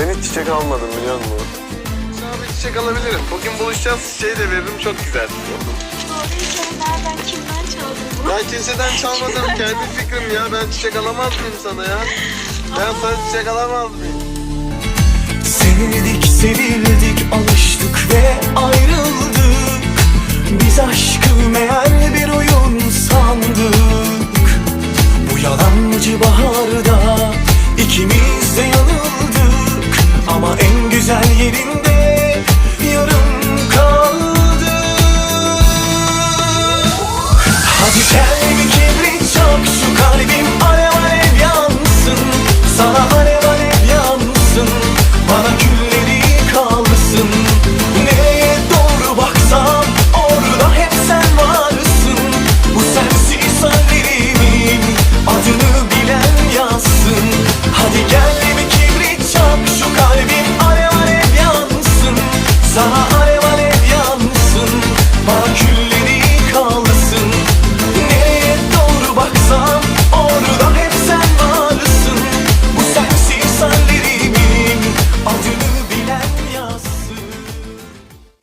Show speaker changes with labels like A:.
A: Ben hiç çiçek almadım biliyor musun?
B: Bir çiçek alabilirim. Bugün buluşacağız çiçeği de veririm çok güzel.
C: Nereden kimden çaldın bunu?
B: Ben kimseden çalmadım kendi fikrim ya. Ben çiçek alamaz mıyım sana ya? Ben sana çiçek alamaz mıyım?
D: Sevdik sevildik yerinde yarım kaldı. Hadi gel.